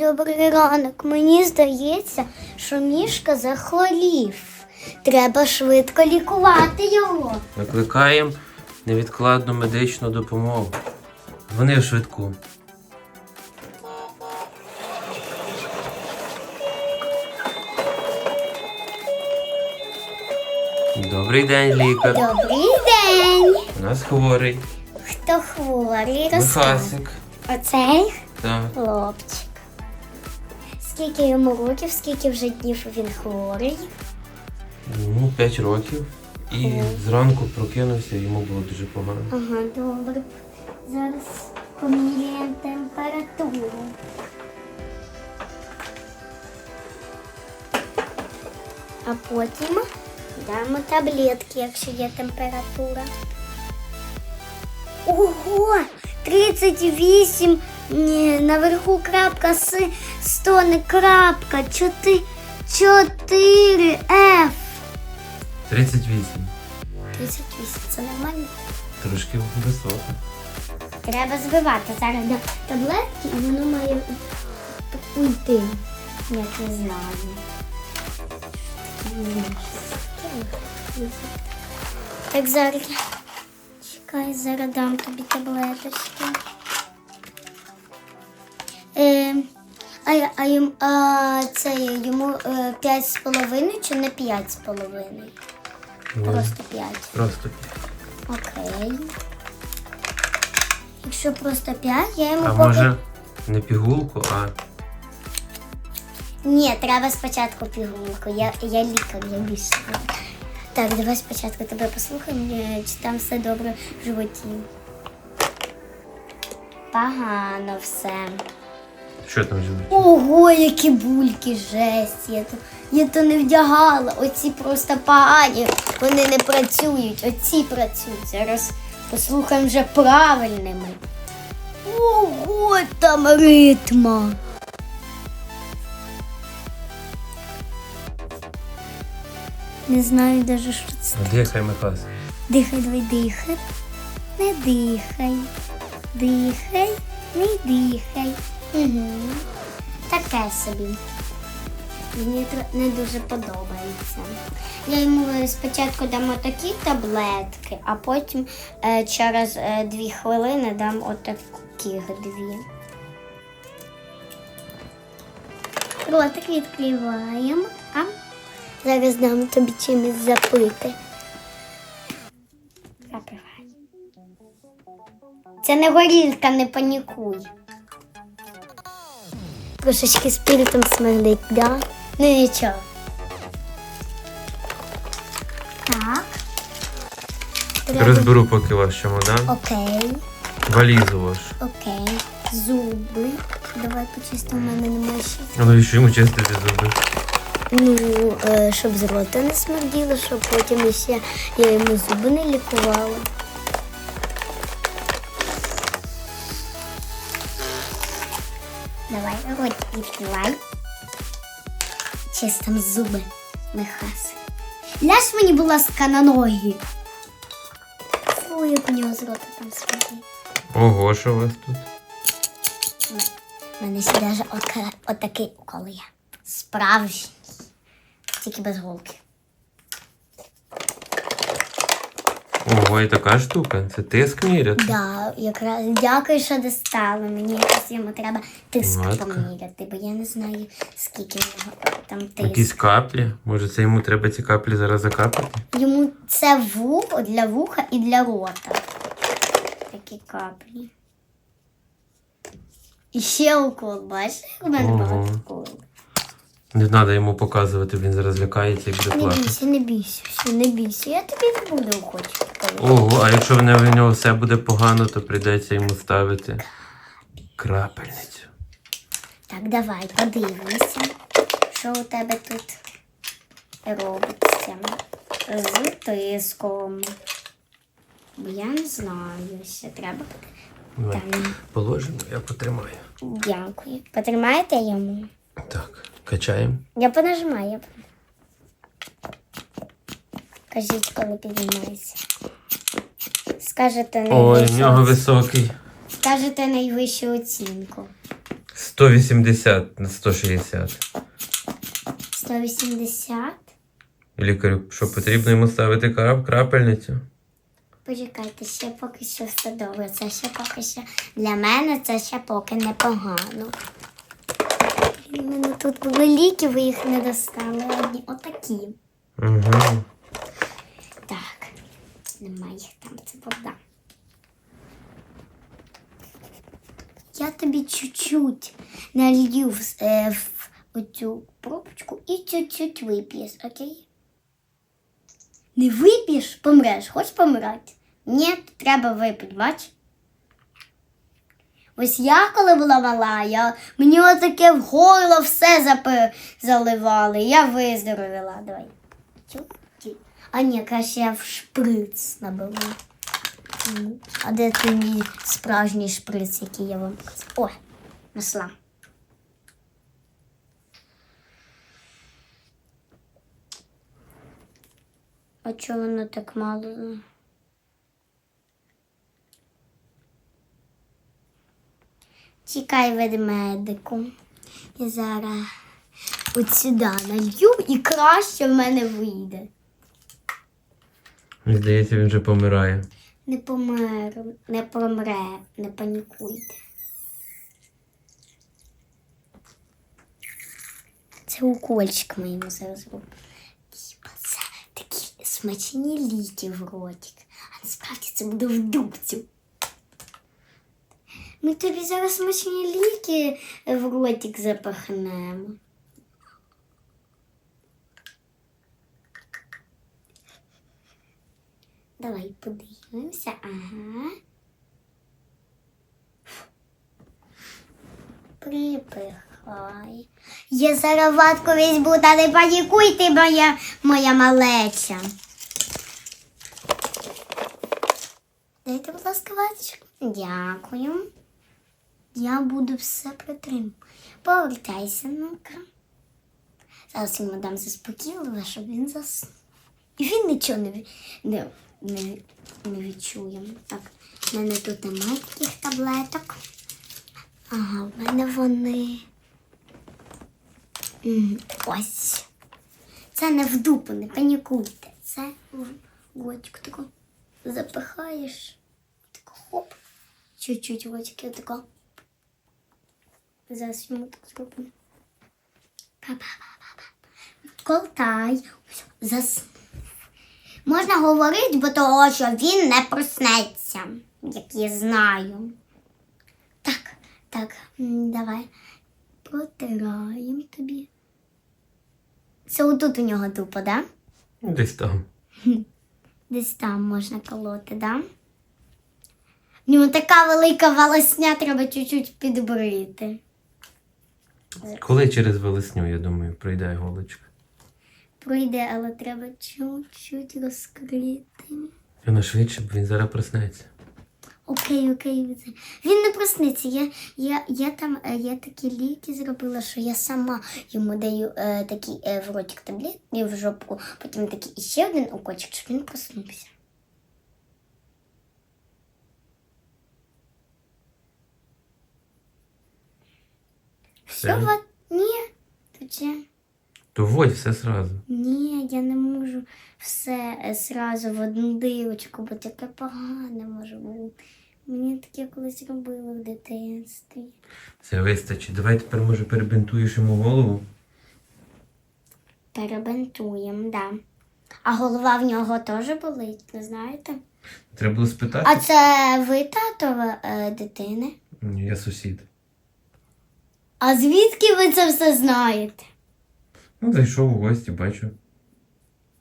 Добрий ранок. Мені здається, що мішка захворів. Треба швидко лікувати його. Викликаємо невідкладну медичну допомогу. Вони в швидку. Добрий день, лікар. Добрий день. У нас хворий. Хто хворий? Розкажи. Михасик. Оцей Так. хлопчик. Скільки йому років, скільки вже днів він хворий? Йому 5 років. І Ого. зранку прокинувся, йому було дуже погано. Ага, добре. Зараз поміряємо температуру. А потім дамо таблетки, якщо є температура. Ого! 38, ні, наверху крапка С, 100 не крапка, 4, 4 F. 38. 38, це нормально? Трошки високо. Треба збивати зараз на таблетки і воно має уйти. Я не знаю. Так, зараз. Чекай, зараз дам тобі таблеточки. А, а, йому, а це йому е, 5,5 чи не 5,5? Ну, Просто 5. Просто. п'ять. Окей. Якщо просто 5, я йому А поки... може не пігулку, а Ні, треба спочатку пігулку. Я, я лікар, я більше. знаю. Так, давай спочатку тебе послухаємо, е, чи там все добре в животі. Погано все. Що там живуть? Ого, які бульки, жесть. Я то, я то не вдягала. Оці просто погані. Вони не працюють. Оці працюють. Зараз послухаємо вже правильними. Ого, там ритма. Не знаю навіть, що це. Дихай, Михас. Дихай, давай дихай. Не дихай. Дихай, не дихай. Угу. Таке собі. Мені не дуже подобається. Я йому е, спочатку дам отакі таблетки, а потім е, через е, дві хвилини дам отаких дві. Ротик відкриваємо. А зараз дам тобі чимось запити. Запивай. Це не горілка, не панікуй. Трошечки спиртом смердить, да? Ну нічого. Так. Треба- Розберу поки ваш чемодан. Окей, Валізу вашу. окей. Зуби. Давай почистимо, в мене немає ще. А навіщо йому чистити зуби? Ну, е, щоб з рота не смерділо, щоб потім ще я йому зуби не лікувала. Давай, рот відкривай. Чистим зуби, Михас. Ляж мені, будь ласка, на ноги. Фу, як у нього з рота там смердить. Ого, що у вас тут? У мене ще навіть отакий укол є. Справжній. Тільки без голки. Ого, і така штука. Це тиск міряти. Да, якраз дякую, що достали. Мені якось йому треба тиск Матка. поміряти, бо я не знаю, скільки в нього там тиск. Якісь каплі. Може, це йому треба ці каплі зараз закапати? Йому це вухо для вуха і для рота. Такі каплі. І ще укол, бачиш, як у мене багато уколів. Не треба йому показувати, він зараз лякається і буде Не плакати. бійся, не бійся, все, не бійся. Я тобі не буду уколів. Ого, а якщо в нього- в нього все буде погано, то прийдеться йому ставити крапельницю. Так, давай, подивимося, що у тебе тут робиться з тиском. Бо я не знаю, ще треба. Давай, Там. положимо, я потримаю. Дякую. Потримаєте йому? Так, качаємо. Я понажимаю. Я... Кажіть, коли піднімається. Скажете Ой, в нього високий. Скажете найвищу оцінку. 180 на 160. 180. Лікарю, що потрібно йому ставити крап- крапельницю? Почекайте, ще поки що все добре. Це ще поки що для мене це ще поки непогано. У тут були ліки, ви їх не достали. Одні отакі. Угу. Так, немає їх там, це вода. Я тобі чуть-чуть налью в, е, в оцю пробочку і чуть-чуть вип'єш, окей? Не вип'єш, помреш. Хочеш помирати? Ні, треба випити, бач? Ось я, коли була мала, я, мені отаке в горло все заливали. Я виздоровіла. Давай. А ні, краще я в шприц. М, А де той мій справжній шприц, який я вам показала? О, нашла. А чого воно так мало? Тікай ведмедику. Я зараз от сюди налью і краще в мене вийде. Мені здається, він вже помирає. Не помер, не помре, не панікуйте. Це укольчик ми йому зараз робимо. Це такі смачні ліки в ротик. А насправді це буде в дубцю. Ми тобі зараз смачні ліки в ротик запахнемо. Давай подивимося. Ага. Припихай. Я зараз ватку візьму, та не панікуйте, моя, моя малеча. Дайте, будь ласка, ваточку. Дякую. Я буду все притримувати. Повертайся, ну-ка. Зараз йому дам заспокійливо, щоб він заснув. І він нічого не, не, не, не відчує. Так, в мене тут немає таких таблеток. Ага, в мене вони. Ось. Це не в дупу, не панікуйте. Це в глотик тако запихаєш. Тако хоп. Чуть-чуть глотик тако. Зараз йому так зробимо. Колтай. Заснув. Можна говорити, бо того, що він не проснеться, як я знаю. Так, так, давай протираємо тобі. Це отут у нього тупо, да? Десь там. Десь там можна колоти, да? В ньому така велика волосня, треба чуть-чуть підбрити. Коли через велесню, я думаю, прийде голочка. Пройде, але треба чуть-чуть розкрити. Вона швидше, бо він зараз проснеться. Окей, окей. Він не проснеться. Я, я, я там е, я такі ліки зробила, що я сама йому даю е, такий е, в ротик таблет і в жопку, потім такий іще один укольчик, щоб він проснувся. Все, Все? вот, ні, же. То вводь все зразу. Ні, я не можу все е, зразу в одну дирочку, бо таке погане може бути. Мені таке колись робили в дитинстві. Все вистачить. Давай тепер, може, перебинтуєш йому голову. Перебинтуємо, да. А голова в нього теж болить, не знаєте? Треба було спитати. А це ви татова е, дитини? Ні, я сусід. А звідки ви це все знаєте? Ну, зайшов у гості, бачу.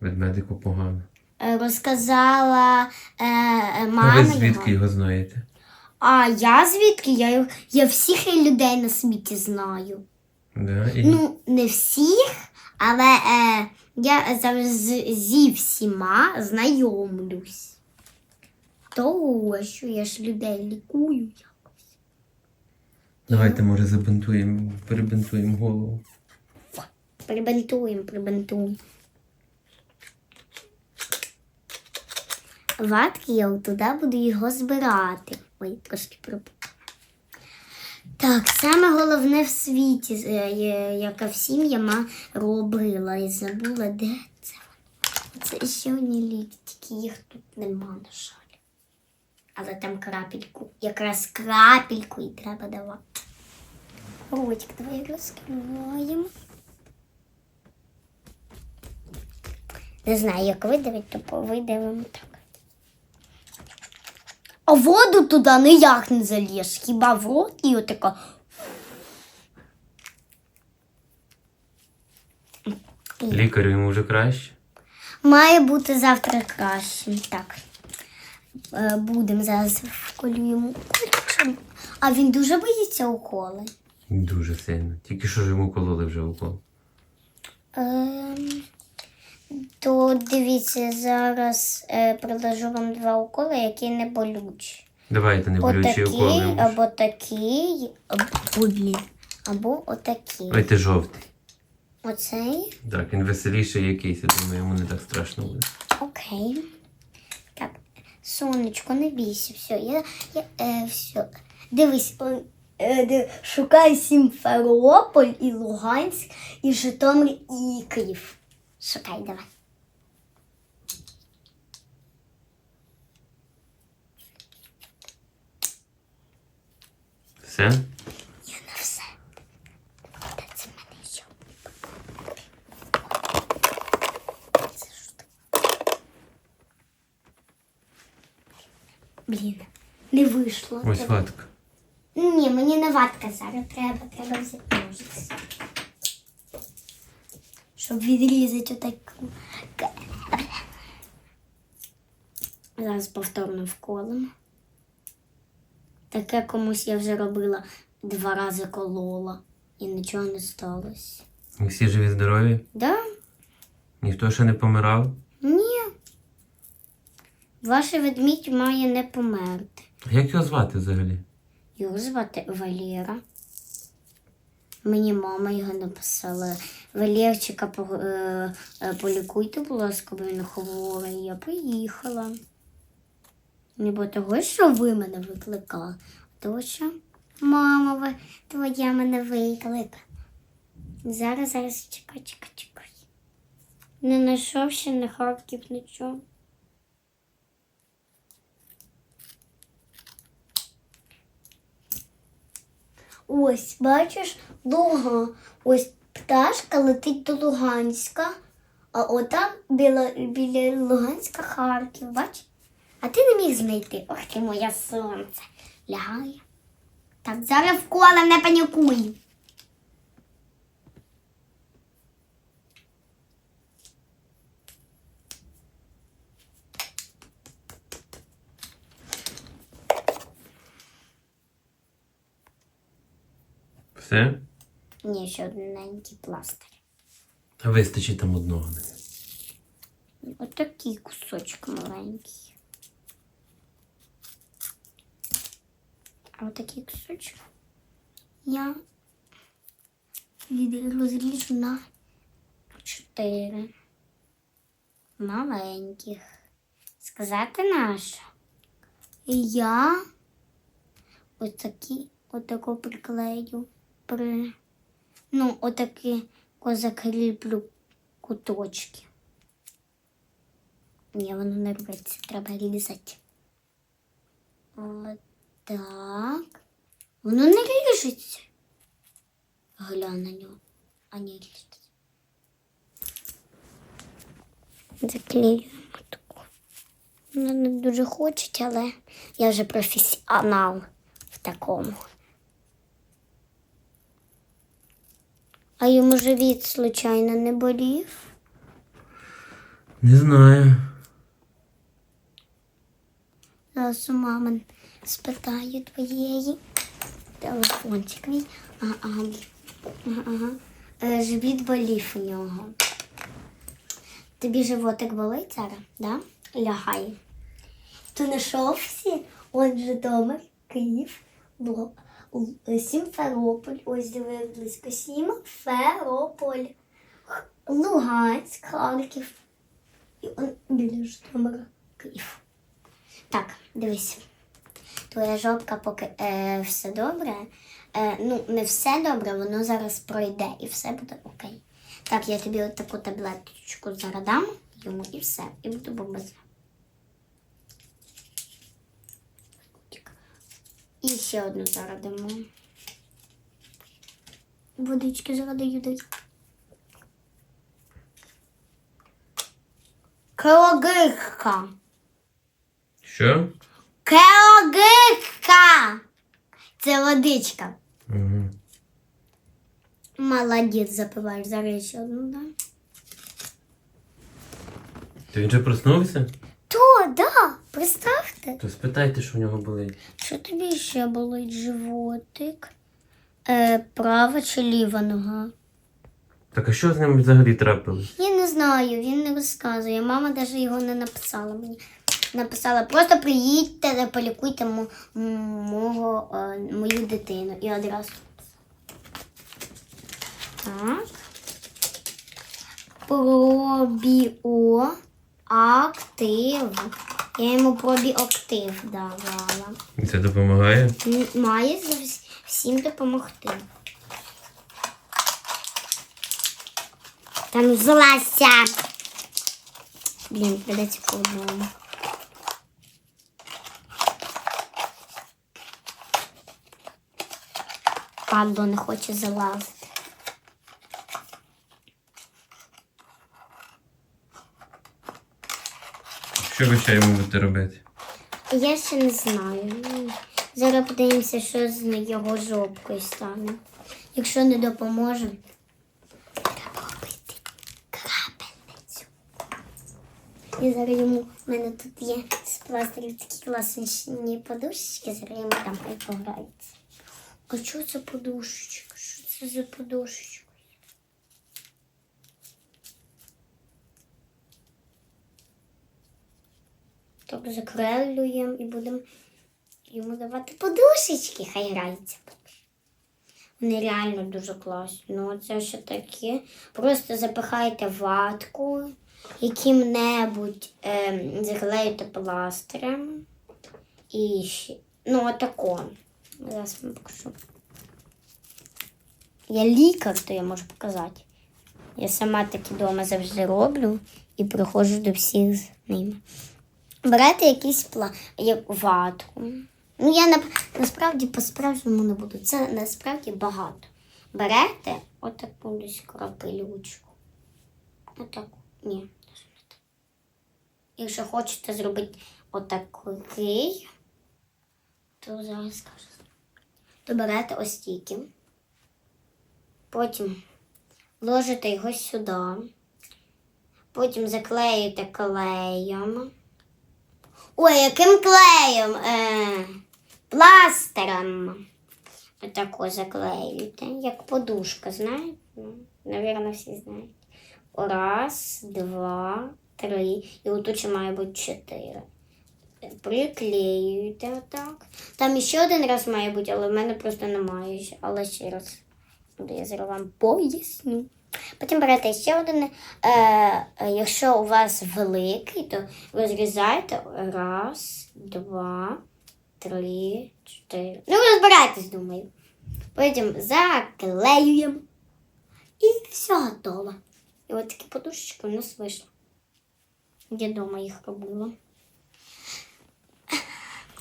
Ведмедику погано. Е, розказала е, е, А мама. ви звідки його. знаєте? А я звідки? Я, я всіх людей на світі знаю. Да? І... Ну, не всіх, але е, я зараз з- зі всіма знайомлюсь. Того, що я ж людей лікую. Давайте, може, забинтуємо, перебинтуємо голову. Прибентуємо, прибентуємо. Ватки я туди буду його збирати. Ой, трошки пропу. Так, саме головне в світі, е, е, яка всім я ма робила і забула, де це. Це ще одні ліки, тільки їх тут нема, на жаль. Але там крапельку, якраз крапельку і треба давати. Ротик, давай розкриваємо. Не знаю, як видавити, то видавимо так. А воду туди ніяк не залієш, хіба в рот і отако. Лікарю йому вже краще. Має бути завтра краще. Так. Е, Будемо зараз вколю йому укольчик. А він дуже боїться уколи. Дуже сильно. Тільки що ж йому кололи вже укол. Ем, то дивіться, зараз е, приложу вам два уколи, які не болючі. Давайте не болючі уколи. Отакий, йому. або такий, або, Ой, блін, або отакий. Ой, ти жовтий. Оцей. Так, він веселіший якийсь, я думаю, йому не так страшно буде. Окей. Сонечко, не бійся, все, я, я е, все. Дивись, о, е, ди- шукай Сімферополь і Луганськ, і Житомир і Київ. Шукай, давай. Все? Я на все. Де це в мене ще? Це що таке? Блін, не вийшло. Ось Треба- ватка. Ні, мені не ватка зараз треба, треба взяти ножиці. Щоб відрізати отаку. Зараз повторно вколимо. Таке комусь я вже робила два рази колола і нічого не сталося. Всі живі здорові? Да? Ніхто ще не помирав? Ні. Ваш ведмідь має не померти. Як його звати взагалі? Його звати Валера. Мені мама його написала. Валерчика по- е, е, полікуйте, будь ласка, бо він хворий. Я приїхала. Не бо того, що ви мене викликали. Того, що мама твоя мене виклика. Зараз, зараз, чекай, чекай, чекай. Не знайшов ще не Харків нічого. Ось, бачиш, Луга. Ось пташка летить до Луганська, а отам біля, біля Луганська Харків, бач? А ти не міг знайти. Ох ти моє сонце. Лягає. Так, зараз вкола не панікуй. Все? Ні, ще одненький пластир. А вистачить там одного. Отакий кусочок маленький. А отакий кусочок я розріжу на чотири маленьких. Сказати? І я отакі, отако приклею при. Ну, отакі закріплю куточки. Ні, воно не рветься, треба різати. Отак. Воно не ріжеться. Глянь на нього. А не ріжеться. Заклеюємо таку. Воно не дуже хочуть, але я вже професіонал в такому. А йому живіт, случайно, не болів? Не знаю. Зараз у мами спитаю твоєї. Телефончик мій. Ага, ага. Е, Живіт болів у нього. Тобі животик болить зараз, да? Лягай. Ти знайшов всі? Он Житомир, Київ, е, Сімферополь. Ось диви близько Сімферополь. Луганськ, Харків. І он біля Житомира, Київ. Так, дивись. Твоя жопка, поки е, все добре, е, ну, не все добре, воно зараз пройде і все буде окей. Так, я тобі от таку таблеточку зараз дам йому і все. І буду бомбити. І ще одну зараз дамо. Водички зараз даю дай. Кеогика. Що? Кеогика. Це водичка. Угу. Молодець, запиваєш. Зараз ще одну дам. Він вже проснувся? Да, представте. То спитайте, що в нього болить. Що тобі ще болить животик? Е, права чи ліва нога? Так а що з ним взагалі трапилось? Я не знаю, він не розказує. Мама навіть його не написала мені. Написала, просто приїдьте, та полікуйте мо, м- мого, е, мою дитину. І одразу. Так. Пробіо актив. Я йому пробіоактив давала. І Це допомагає? Має всім допомогти. Там взялася. Блін, придеться по одному. Падло не хоче залазити. Що ви ще йому будете робити? Я ще не знаю. Зараз подивимося, що з його жопкою стане. Якщо не допоможе, треба робити крапельницю. І зараз йому в мене тут є з пластирів такі класні подушечки, зараз йому там пограється. А що це подушечка? Що це за подушечка? Так закрелюємо і будемо йому давати подушечки, хай грається. Вони реально дуже класні. Ну, це ще таке. Просто запихаєте ватку, яким-небудь ем, заклеїте пластирем. І ще. Ну, отако. Зараз вам покажу. Я лікар, то я можу показати. Я сама такі вдома завжди роблю і приходжу до всіх з ними берете якийсь пла... як ватку. Ну, я на... насправді по-справжньому не буду. Це насправді багато. Берете отаку десь крапелючку. Отаку. Ні. не так. Якщо хочете зробити отакий, то зараз скажу. То берете ось стільки. Потім ложите його сюди. Потім заклеїте клеєм. Ой, яким клеєм? Е, пластером. Отако заклеюєте, як подушка, знаєте? Ну, Навірно, всі знають. Раз, два, три. І отут ще має бути чотири. Приклеюєте отак. Там ще один раз має бути, але в мене просто немає. Але ще раз. Я зараз вам поясню. Потім берете ще один. Е, е, якщо у вас великий, то ви зрізаєте раз, два, три, чотири. Ну, розбирайтесь, думаю. Потім заклеюємо. І все готово. І от такі подушечки у нас вийшли. Я вдома їх робила.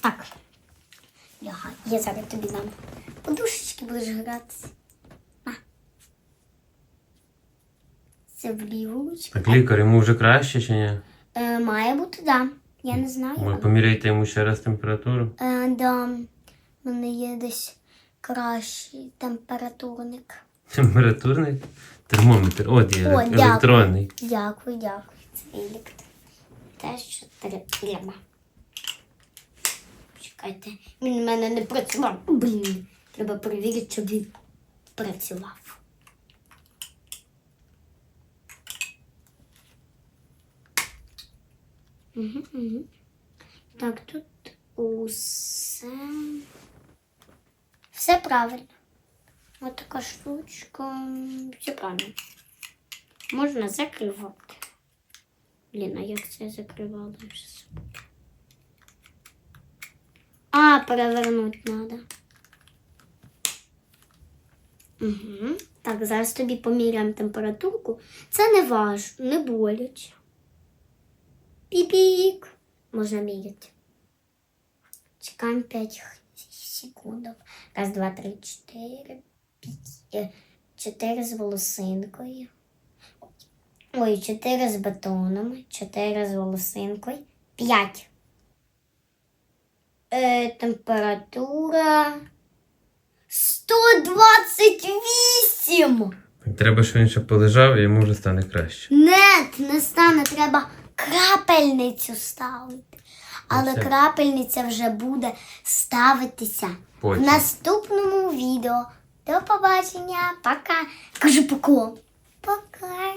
Так. Я зараз тобі дам. Подушечки будеш гратися. Це в ліву ручку. Так лікар, йому вже краще чи ні? Е, має бути, да. Я не знаю. Ви поміряйте йому ще раз температуру. Е, да. У мене є десь кращий температурник. Температурний термометр. От є О, електронний. Дякую, дякую. Це електро. Те, що треба. Чекайте, він в мене не працював. Блін. Треба перевірити, щоб він працював. Угу. Так, тут усе. Все правильно. Ось така штучка. Все правильно. Можна закривати. Блін, а як це закривала? А, перевернути треба. Угу. Так, зараз тобі поміряємо температурку. Це не важ, не боляче. Піпік. Можна міряти. Чекаємо 5 секунд. Раз, два, три, чотири. п'ять. Чотири з волосинкою. Ой, чотири з батонами, чотири з волосинкою. П'ять. Е, температура 128. Треба, щоб він ще полежав і йому вже стане краще. Нет, не стане, треба крапельницю ставити. Але Оце. крапельниця вже буде ставитися в наступному відео. До побачення. Пока. Кажу поко. Пока.